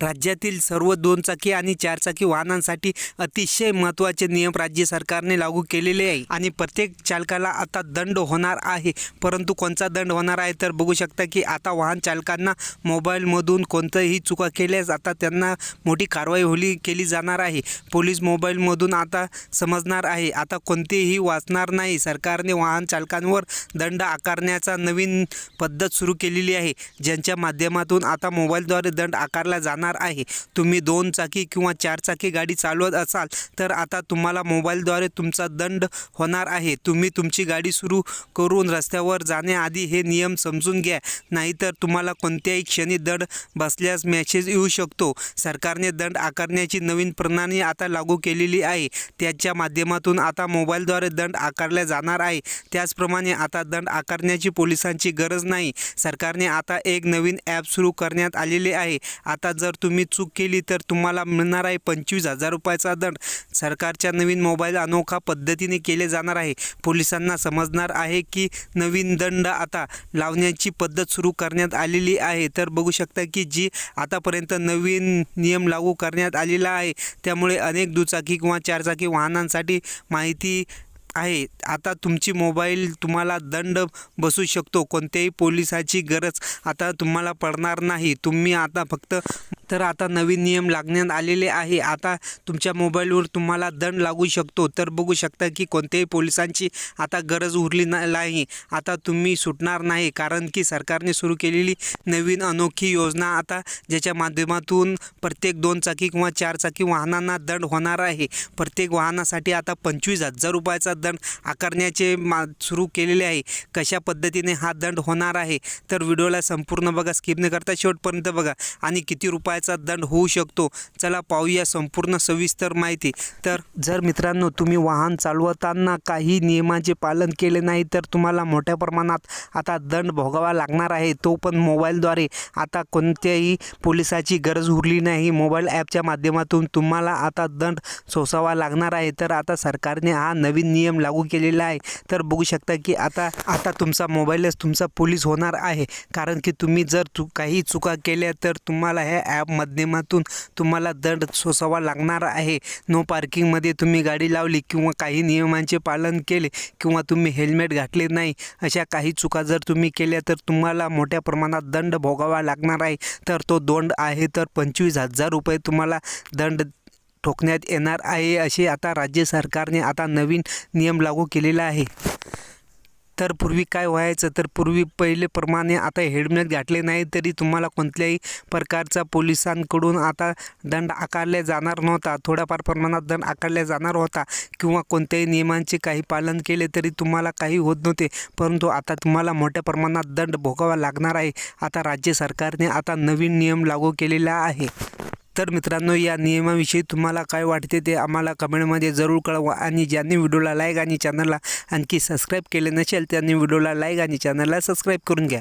राज्यातील सर्व दोनचाकी आणि चारचाकी वाहनांसाठी अतिशय महत्त्वाचे नियम राज्य सरकारने लागू केलेले आहे. आणि प्रत्येक चालकाला आता दंड होणार आहे. परंतु कोणता दंड होणार आहे तर बघू शकता की आता वाहन चालकांना मोबाईलमधून कोणतंही चुका केल्यास आता त्यांना मोठी कारवाई होली केली जाणार आहे. पोलीस मोबाईलमधून आता समजणार आहे. आता कोणतेही वाचणार नाही. सरकारने वाहन चालकांवर दंड आकारण्याचा नवीन पद्धत सुरू केलेली आहे. ज्यांच्या माध्यमातून आता मोबाईलद्वारे दंड आकारला जाणार आहे. तुम्ही दोन चाकी किंवा चार चाकी गाडी चालवत असाल तर आता तुम्हाला मोबाईलद्वारे तुमचा दंड होणार आहे. तुम्ही तुमची गाडी सुरू करून रस्त्यावर जाण्याआधी हे नियम समजून घ्या. नाहीतर तुम्हाला कोणत्याही क्षणी दंड बसल्यास मेसेज येऊ शकतो. सरकारने दंड आकारण्याची नवीन प्रणाली आता लागू केलेली आहे. त्याच्या माध्यमातून आता मोबाईलद्वारे दंड आकारला जाणार आहे. त्याचप्रमाणे आता दंड आकारण्याची पोलिसांची गरज नाही. सरकारने आता एक नवीन ॲप सुरू करण्यात आलेले आहे. आता जर जर तुम्ही चूक केली तर तुम्हाला मिळणार आहे पंचवीस हजार रुपयाचा दंड. सरकारच्या नवीन मोबाईल अनोखा पद्धतीने केले जाणार आहे. पोलिसांना समजणार आहे की नवीन दंड आता लावण्याची पद्धत सुरू करण्यात आलेली आहे. तर बघू शकता की जी आतापर्यंत नवीन नियम लागू करण्यात आलेला आहे. त्यामुळे अनेक दुचाकी किंवा चारचाकी वाहनांसाठी माहिती आहे. आता तुमची मोबाईल तुम्हाला दंड बसू शकतो. कोणत्याही पोलिसाची गरज आता तुम्हाला पडणार नाही. तुम्ही आता फक्त तर आता नवीन नियम लागण्यात आलेले आहे. आता तुमच्या मोबाईलवर तुम्हाला दंड लागू शकतो. तर बघू शकता की कोणत्याही पोलिसांची आता गरज उरली ना- नाही. आता तुम्ही सुटणार नाही. कारण की सरकारने सुरू केलेली नवीन अनोखी योजना आता ज्याच्या माध्यमातून प्रत्येक दोन चाकी किंवा चार चाकी वाहनांना दंड होणार आहे. प्रत्येक वाहनासाठी आता पंचवीस हजार रुपयाचा दंड आकारण्याचे मा सुरू केलेले आहे. कशा पद्धतीने हा दंड होणार आहे? तर व्हिडिओला संपूर्ण बघा. स्किप न करता शेवटपर्यंत बघा. आणि किती रुपयाचा दंड होऊ शकतो. चला पाहूया संपूर्ण सविस्तर माहिती. तर जर मित्रांनो तुम्ही वाहन चालवताना काही नियमांचे पालन केले नाही तर तुम्हाला मोठ्या प्रमाणात आता दंड भोगावा लागणार आहे. तो पण मोबाईलद्वारे. आता कोणत्याही पोलिसाची गरज उरली नाही. मोबाईल ॲपच्या माध्यमातून तुम्हाला आता दंड सोसावा लागणार आहे. तर आता सरकारने हा नवीन नियम लागू केलेला आहे. तर बघू शकता की आता आता तुमचा मोबाईलच तुमचा पोलीस होणार आहे. कारण की तुम्ही जर चु काही चुका केल्या तर तुम्हाला ह्या ॲप माध्यमातून तुम्हाला दंड सोसावा लागणार आहे. नो पार्किंगमध्ये तुम्ही गाडी लावली किंवा काही नियमांचे पालन केले किंवा तुम्ही हेल्मेट घातले नाही अशा काही चुका जर तुम्ही केल्या तर तुम्हाला मोठ्या प्रमाणात दंड भोगावा लागणार आहे. तर तो दंड आहे तर पंचवीस हजार रुपये तुम्हाला दंड ठोकण्यात येणार आहे असे आता राज्य सरकारने आता नवीन नियम लागू केलेला आहे. तर पूर्वी काय व्हायचं? तर पूर्वी पहिलेप्रमाणे आता हेल्मेट घातले नाही तरी तुम्हाला कोणत्याही प्रकारचा पोलिसांकडून आता दंड आकारला जाणार नव्हता. थोड्याफार प्रमाणात दंड आकारला जाणार होता किंवा कोणत्याही नियमांचे काही पालन केले तरी तुम्हाला काही होत नव्हते. परंतु आता तुम्हाला मोठ्या प्रमाणात दंड भोगावा लागणार आहे. आता राज्य सरकारने आता नवीन नियम लागू केलेला आहे. तर मित्रांनो या नियमाविषयी तुम्हाला काय वाटते ते आम्हाला कमेंटमध्ये जरूर कळवा आणि ज्यांनी व्हिडिओला लाईक आणि चॅनलला आणखी सबस्क्राईब केले नसेल त्यांनी व्हिडिओला लाईक आणि चॅनलला सबस्क्राईब करून घ्या.